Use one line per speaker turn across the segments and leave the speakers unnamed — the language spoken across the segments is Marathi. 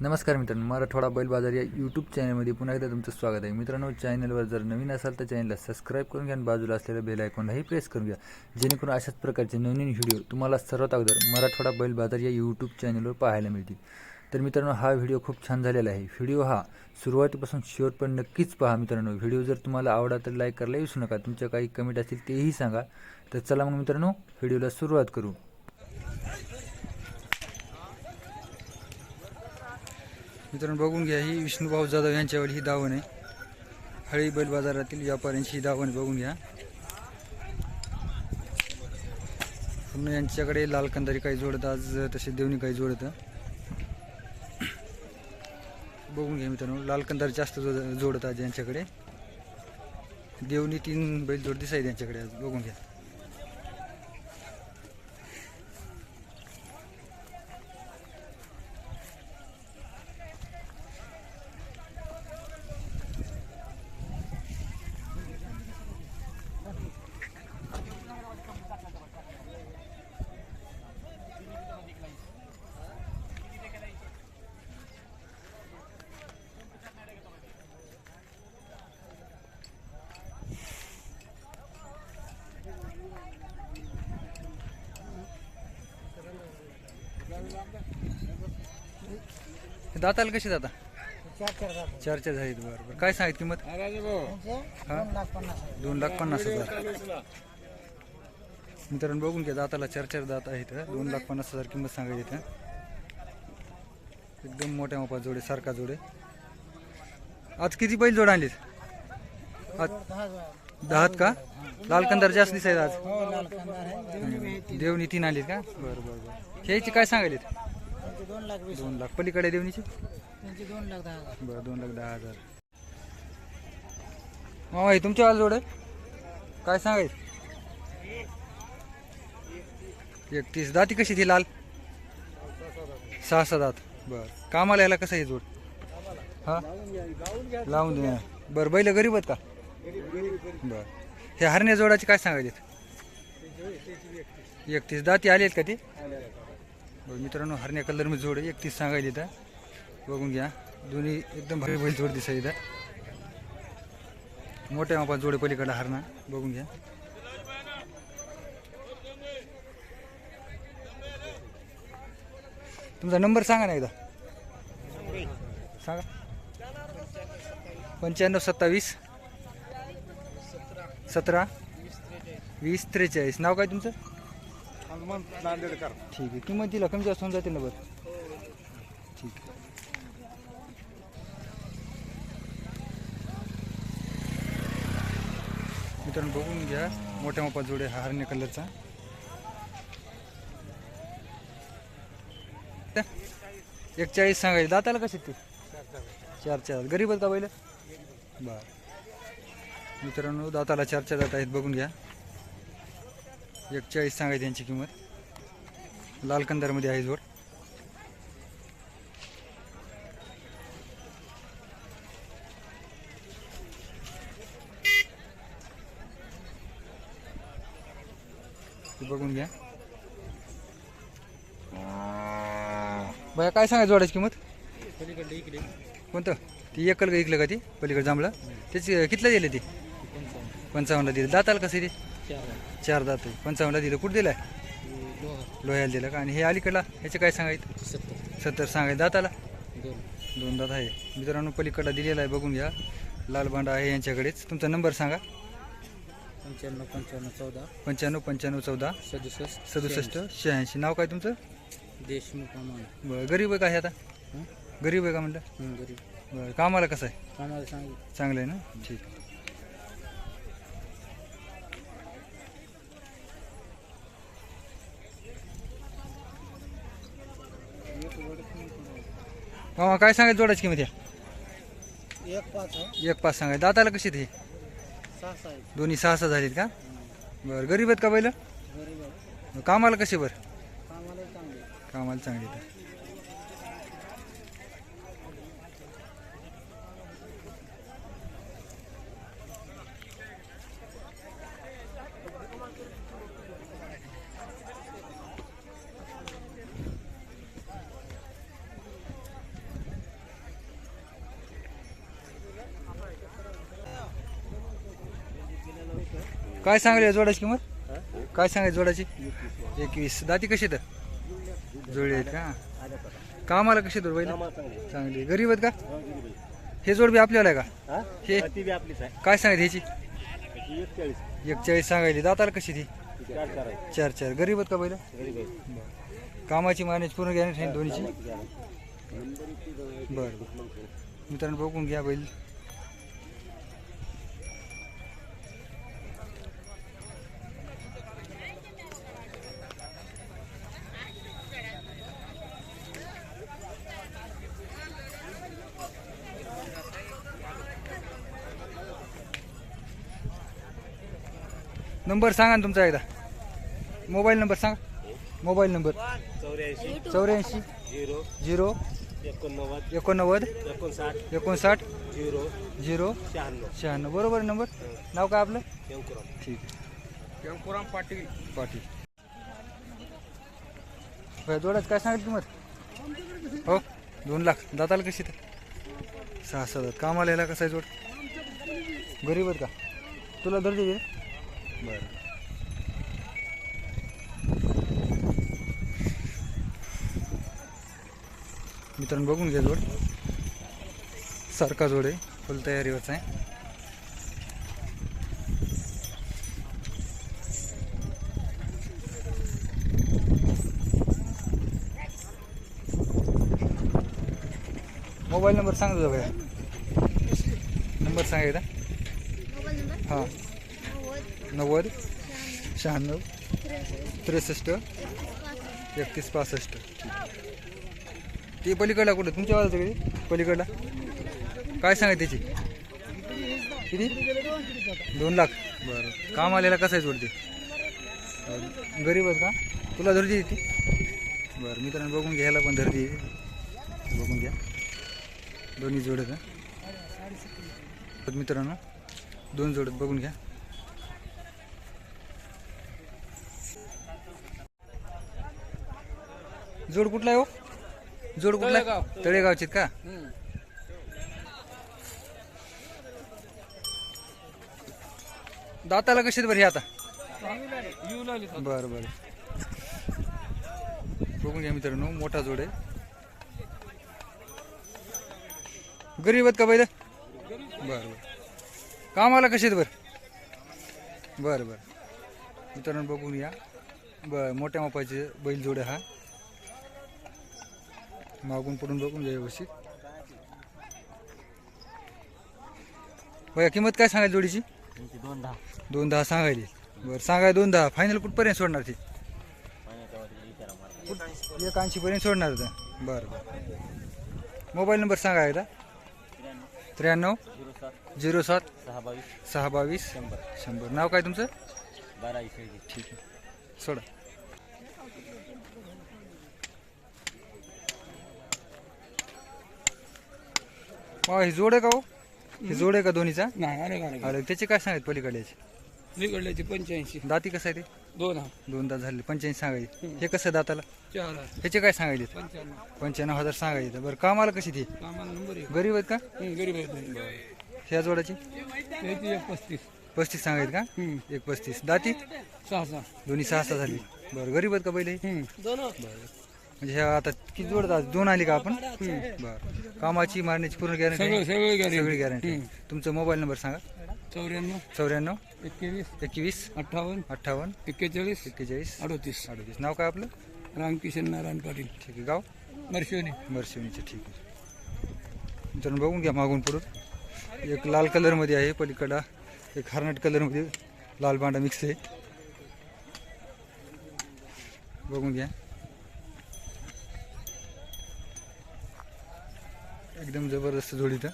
नमस्कार मित्रांनो मराठवाडा बैल बाजार या यूट्यूब चॅनलमध्ये पुन्हा एकदा तुमचं स्वागत आहे. मित्रांनो चॅनलवर जर नवीन असाल तर चॅनलला सबस्क्राईब करून घ्या आणि बाजूला असलेलं बेल आयकॉनलाही प्रेस करून घ्या. जेणेकरून अशाच प्रकारचे नवीन व्हिडिओ तुम्हाला सर्वात अगोदर मराठवाडा बैल बाजार या यूट्यूब चॅनलवर पाहायला मिळतील. तर मित्रांनो हा व्हिडिओ खूप छान झालेला आहे. व्हिडिओ हा सुरुवातीपासून शेवटपर्यंत नक्कीच पहा मित्रांनो. व्हिडिओ जर तुम्हाला आवडला तर लाईक करायला विसरू नका. तुमच्या काही कमेंट असतील तेही सांगा. तर चला मग मित्रांनो व्हिडिओला सुरुवात करू. मित्रांनो बघून घ्या ही विष्णूभाऊ जाधव यांच्यावर ही दावण आहे. हळी बैल बाजारातील व्यापाऱ्यांची ही दावण बघून घ्या. पूर्ण यांच्याकडे लाल कंदारी काही जोडत आज तसे देवणी काही जोडत. बघून घ्या मित्रांनो लाल कंदारी जास्त जोडत आज यांच्याकडे. देवणी तीन बैल जोड दिसाय यांच्याकडे आज बघून घ्या. दाताला कशी दाता
चार चार जात
चार चार झालीत बरं बरं. काय सांगित किंमत? हा?
दोन लाख पन्नास हजार.
मित्रांनो बघून घ्या दाताला चार चार दात आहेत. दोन लाख पन्नास हजार किंमत सांगायची इथं एकदम मोठ्या मोठा जोडे सारखा जोडे. आज किती बैल जोड आणलीत? आज. दहात का? लाल कंदार जास्त दिसायला आज.
हो.
देवणी तीन आणलीत का? बरं बरं बरं. ह्याची काय सांगायलीत?
त्यांचे दोन लाख वीस
दोन लाख. पलीकडे देवणीची?
त्यांचे दोन लाख दहा हजार.
बरं दोन लाख दहा हजार. मामा हे तुमच्या जोड आहे? काय सांगायचं एकतीस. दाती कशी ती लाल? सहा सहा दात. बर. कामाला यायला कसं आहे जोड? हा? लावून दे. बरं बैल गरीब आहेत का? बर. हे हरण्या जोडाची काय सांगायचे? एकतीस. दाती आली आहेत का ती? मित्रांनो हरण्या कलर मी जोड एकतीस सांगायला इथं. बघून घ्या. दोन्ही एकदम भारी बैल जोड दिसाय इथं. मोठ्या मापा जोडे पलीकडे हरणा. बघून घ्या. तुमचा नंबर सांगा ना एकदा. सांगा. पंच्याण्णव सत्तावीस. सतरा. वीस त्रेचाळीस. नाव काय तुमचं?
नांदेडकर.
ठीक आहे. किंमत दिला कमी जास्त होऊन जाते ना बरं. ठीक आहे. मित्रांनो बघून घ्या मोठ्या मोठा जोडे हा हरण्या कलरचा. एक चाळीस सांगायचे. दाताला कसे ते? चार चार. गरीब आहेत का बर. मित्रांनो दाताला चार चार जात आहेत. बघून घ्या. एक चाळीस सांगायची त्यांची किंमत. लाल कंदारमध्ये आहे जोड. बघून घ्या. बया काय सांगायचं जोडायची किंमत?
पलीकडे इकडे
कोणतं? ती एकल का इकलं का ती? पलीकडे जांभळं. त्याची कितलं दिले ती? पंचावन्नला दिलं. दाताल कसं ते?
चार
दात. आहे. पंचावन्नला दिलं. कुठं दिलं लोह्याला दिलं का? आणि हे अलीकडला ह्याचे काय सांगायचं?
सत्तर.
सांगायचं. दाताला?
दोन.
दोन दात आहे. मित्रांनो पलीकडला दिलेला आहे. बघून घ्या. लाल भांडा आहे यांच्याकडेच. तुमचा नंबर सांगा.
पंच्याण्णव पंच्याण्णव चौदा.
पंच्याण्णव पंच्याण्णव चौदा.
सदुसष्ट
सदुसष्ट शहाऐंशी. नाव काय तुमचं?
देशमुख
बरं गरीब आहे का हे आता? गरीब आहे का म्हणलं?
गरीब.
बरं कामाला कसं आहे?
कामाला
चांगलं आहे. ना? ठीक मामा काय सांगायचं जोडायची किंमत या?
एक पाच
एक पाच सांगायचं. दाताला कशी ते? दोन्ही सहा सहा झालीत का? बरं गरीब आहेत का
आहे
कामाला कसे बरं?
कामाला चांगले
कामाला चांगली तर काय सांगली जोडाची किंमत? काय सांगायची जोडाची एकवीस. दाती कशी तर जुळली आहेत का? कामाला कशी तर बैल? चांगली गरीब आहेत का? हे जोड बी आपल्याला आहे का? हे?
ती बी आपलीच आहे.
काय सांगायची ह्याची?
ती एकचाळीस.
एकचाळीस सांगायली. दाताला कशी ती
चार चार आहे
चार चार. गरीब आहेत का बैल?
गरीब आहे
कामाची मानेच पूर्ण गॅरंटी आहे दोन्हीची. बरं बरं. मित्रांनो बघून घ्या बैल. नंबर सांगा ना तुमचा एकदा. मोबाईल नंबर सांगा. Mobile number.
चौऱ्याऐंशी.
चौऱ्याऐंशी.
झिरो.
झिरो.
एकोणनव्वद.
एकोणनव्वद.
एकोणसाठ.
एकोणसाठ.
झिरो.
झिरो.
शहाण्णव.
शहाण्णव. बरोबर आहे नंबर नाव काय आपलं? ठीक आहे.
व्यंकुराम पाटील.
पाटील. जोडाच काय सांगितलं किंमत हो दोन लाख. दाताला कशी तर? सहा सहा कामाला यायला कसा आहे जोड? गरीब आहेत का? तुला दर्जा दे. बरं. मित्रांनो बघून घ्या जोड. सारखा जोड आहे. फुल तयारीवरचा आहे. मोबाईल नंबर सांग तुझा भैया. नंबर सांगायचा हां. नव्वद शहाण्णव त्रेसष्ट एकतीस पासष्ट. ते पलीकडला कुठं? तुमच्या वाजता कधी पलीकडला? काय सांगाय त्याची? किती? दोन लाख. बरं. काम आलेला कसं आहे जोडते? गरीब आहेत का? तुला धरती ती? बरं मित्रांनो बघून घ्यायला पण धरती बघून घ्या. दोन्ही जोडत मित्रांनो दोन जोडत बघून घ्या. जोड कुठला आहे हो? जोड कुठला? आहे? तळेगावचे का? दाताला कशी बरं हे आता? बरं बरं. बघून घ्या मित्रांनो मोठा जोड आहे. गरीब आहेत का बैल? बरं बरं. कामाला कसे आहेत बरं? बरं बरं. मित्रांनो बघून या. बर मोठ्या मापाचे बैल जोड हा. मागून पडून बघून घ्या व्यवस्थित. बघा किंमत काय सांगायची जोडीची?
दोन दहा.
दोन दहा सांगायली बरं सांगाय दोन दहा. फायनल कुठपर्यंत सोडणार ती? एक ऐंशी पर्यंत सोडणार होतं. बरं बरं. मोबाईल नंबर सांगा एकदा. त्र्याण्णव.
झिरो सात. सहा बावीस.
सहा बावीस.
शंभर.
शंभर. नाव काय तुमचं?
बारा
ठीक आहे. सोडा. ही जोड आहे का हो? ही जोड आहे का दोन्हीचा?
नाही अरे गाडी
अरे त्याचे काय सांगायचे पलीकडल्याचे
बिघडल्याची पंच्याऐंशी.
दाती कसं आहे ते?
दोन हा
दोन दात झाले पंच्याऐंशी सांगायचे. हे कसं आहे दाताला?
चार
ह्याचे काय सांगायचे?
पंच्याण्णव.
पंच्याण्णव हजार सांगायचे बरं कामाला कशी ती?
कामाला नंबर एक.
गरीब आहेत का?
गरीब आहे
ह्या जोडाची
त्याची एक पस्तीस.
पस्तीस सांगायचे का? एक पस्तीस. दाती?
सहा सहा.
दोन्ही सहा सहा झाली. बरं गरीब आहेत का पहिले?
दोन
म्हणजे ह्या आता किती जोडतात दोन आली का आपण? बरं. कामाची मारण्याची पूर्ण गॅरंटी
सगळं
गॅरंटी तुमचा मोबाईल नंबर सांगा.
चौऱ्याण्णव.
चौऱ्याण्णव.
एकवीस.
एकवीस.
अठ्ठावन्न.
अठ्ठावन्न.
एक्केचाळीस.
एक्केचाळीस.
अडोतीस.
अडतीस. नाव काय आपलं?
रामकिशन नारायण पाटील.
ठीक आहे. गाव?
मर्शिवनी
मरशिवनीचं ठीक आहे. मित्रांनो बघून घ्या मागून पुढून एक लाल कलरमध्ये आहे पलीकडा. एक हरनट कलरमध्ये लाल बांडा मिक्स आहे. बघून घ्या. एकदम जबरदस्त जोडी तर.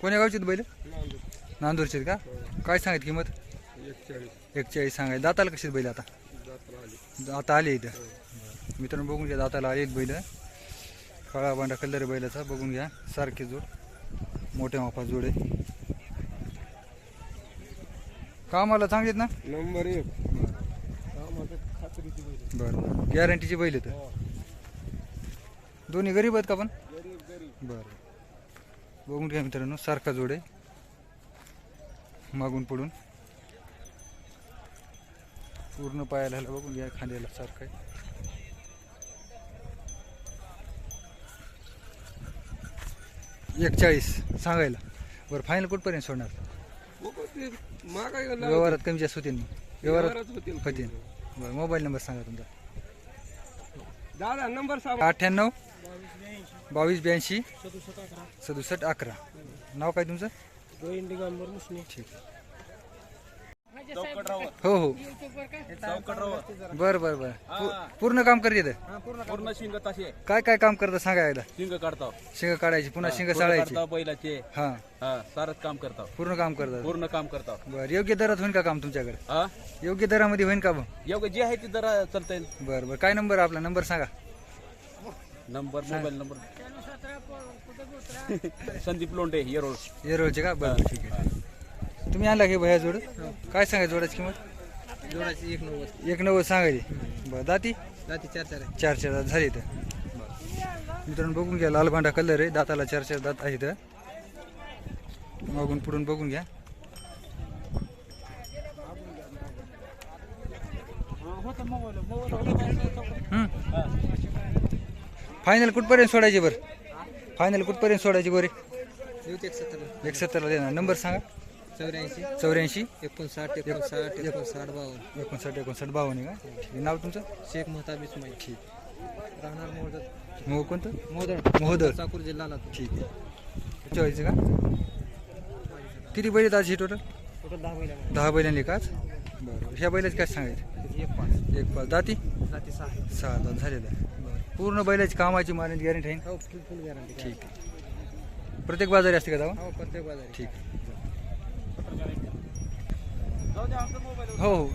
कोण्या गावची आहेत बैल? नांदूरचे आहेत का? काय सांगत किंमत? एकचाळीस. सांगाय दाताला कशी बैल आता? आता आले इथं. मित्रांनो बघून घ्या दाताला आले बैल. काळा बांडा कलर बैलाचा. बघून घ्या सारखे जोड. मोठ्या मापा जोड आहे. कामाला चांगलेत ना?
नंबर एक.
बरं बरं. गॅरंटीची बैल आहेत. दोन्ही गरीब आहेत का पण? बरं. बघून घ्या मित्रांनो सारखा जोड आहे. मागून पडून. पूर्ण पायाला ह्याला बघून घ्या खांद्याला सारखं आहे. एक चाळीस सांगायला. बरं फायनल कुठपर्यंत सोडणार?
मागाय
व्यवहारात कमी जास्त होतील व्यवहारात
होतील.
बरं मोबाईल नंबर सांगा तुमचा.
दादा नंबर सांगा.
अठ्ठ्याण्णव बावीस ब्याऐंशी सदुसष्ट अकरा. नाव काय तुमचं? ठीक हो हो. बरं बरं बरं. पू- पूर्ण काम करत येतं
पूर्ण शिंग तसे
काय काय काम करतं सांगा एकदा?
शिंग काढतो.
शिंग काढायची पुन्हा शिंग साळायची.
काढतो बैलाचे.
हा.
हा सारच काम करतो.
पूर्ण काम करतात
पूर्ण काम करतो.
बरं योग्य दरात होईल का काम तुमच्याकडे?
हा?
योग्य दरामध्ये होईल का मग?
योग्य जे आहे ते जरा चालता येईल
बरं बरं. काय नंबर आपला? नंबर सांगा.
Number mobile number. Sandeep Londhe Yerol.
येरोळचे का? बरं, ठीक आहे. तुम्ही आणला की भया जोड? काय सांगायचं जोडाची किंमत?
जोडाची एक नव्वद.
एक नव्वद सांगायची बरं दाती?
जाती चार चार आहे.
चार चार दात झाले इथं. मित्रांनो बघून घ्या लाल भांडा कलर आहे. दाताला चार चार दात आहे इथं मागून पुढून बघून घ्या. फायनल कुठपर्यंत सोडायचे बरं? फायनल कुठपर्यंत सोडायचे गोरे
एक सत्तर
एक सत्तरला देणार. नंबर सांगा.
चौऱ्याऐंशी.
चौऱ्याऐंशी?
एकोणसाठ एकोणसाठ एकोणसाठ बावन्न.
एकोणसाठ एकोणसाठ बावन्न आहे का? आहे. नाव तुमचं?
शेख महताब इस्माईल.
ठीक.
राहणार मोदत
मग कोणतं?
मोदड
महोदय
चाकूर जिल्हा लातूर.
ठीक आहे. चॉईस का? किती बैल आहेत आज ही टोटल
टोटल दहा महिला
दहा बैलांनी काच बरं. ह्या बैलाची काय सांगायचं?
एक पाच.
एक पाच. दाती?
जाती सहा आहे
सहा दात झालेलं आहे पूर्ण बैलाची कामाची मारण्याची गॅरंटी आहे?
हो फुल फुल गॅरंटी
ठीक आहे. प्रत्येक बाजारी असते का दावा?
हो प्रत्येक बाजारी.
ठीक हो. हो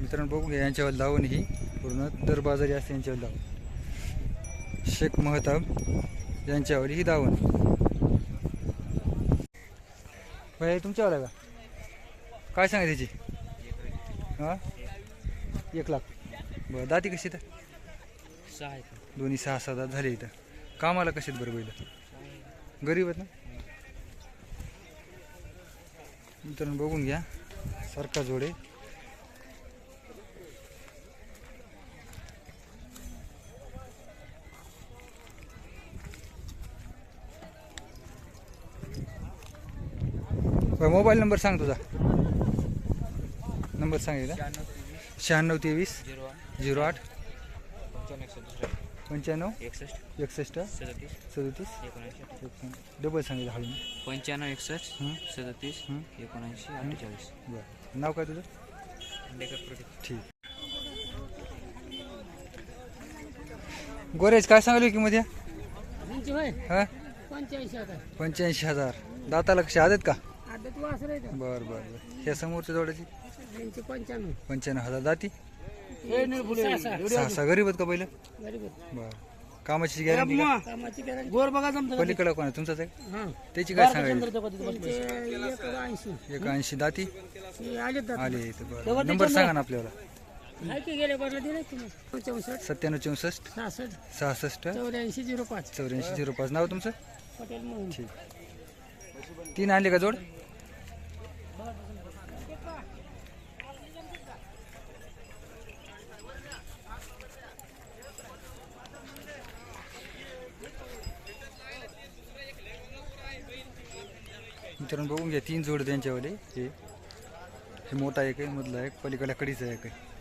मित्रांनो बघू घ्या यांच्यावर धावून ही पूर्ण दर बाजारी असते यांच्यावर धावून शेख महताब यांच्यावर ही धावून भाई तुमच्यावर आहे का? काय सांगा त्याची? हां? एक लाख. बरं दाती कशी तर दोन्ही सहा सहा दात झाले इथं. कामाला कशात बरं बैल? गरीब आहेत ना? मित्रांनो बघून घ्या. सारखा जोडे. मोबाईल नंबर सांग तुझा. नंबर सांगितला शहाण्णव तेवीस.
झिरो आठ.
झिरो आठ.
पंच्याण्णव? एकसष्ट.
एकसष्ट?
सदतीस.
सदतीस?
एकोणऐंशी.
डबल सांगितलं हळून
पंच्याण्णव एकसष्ट.
हं?
सदतीस.
हं?
एकोणऐंशी अठ्ठेचाळीस.
बरं. नाव काय तुझं? ठीक. गोरेज काय सांगली किंमत या हा?
पंच्याऐंशी हजार.
पंच्याऐंशी हजार. दाताला कशी आदत का?
आदत वासर आहे
बरं बरं बरं. ह्या समोरच्या जोड्याची?
त्यांचे पंच्याण्णव.
पंच्याण्णव हजार दाती?
सहा सहा
गरीब आहेत का पहिलं. बरं. कामाची गॅरंटी
कामाची गॅरंटी
गोर बघा जमतं
पलीकडं कोण आहे? तुमचाच आहे?
हा.
त्याची काय सांगायची?
त्यांचे एक ऐंशी
एक ऐंशी दाती?
आले
आले इथं बरं. नंबर सांगा ना आपल्याला.
आहे की गेले बरं दिले तुम्ही चौसष्ट.
सत्त्याण्णव चौसष्ट.
सहासष्ट.
सहासष्ट.
चौऱ्याऐंशी झिरो पाच.
चौऱ्याऐंशी झिरो पाच. नाव तुमचं?
पटेल म्हणून
ठीक. तीन आणले का जोड? मित्रांनो बघून घ्या तीन जोड त्यांच्यावाले. हे हे मोठा एक आहे मधला एक पलीकडल्या कडीचा एक आहे.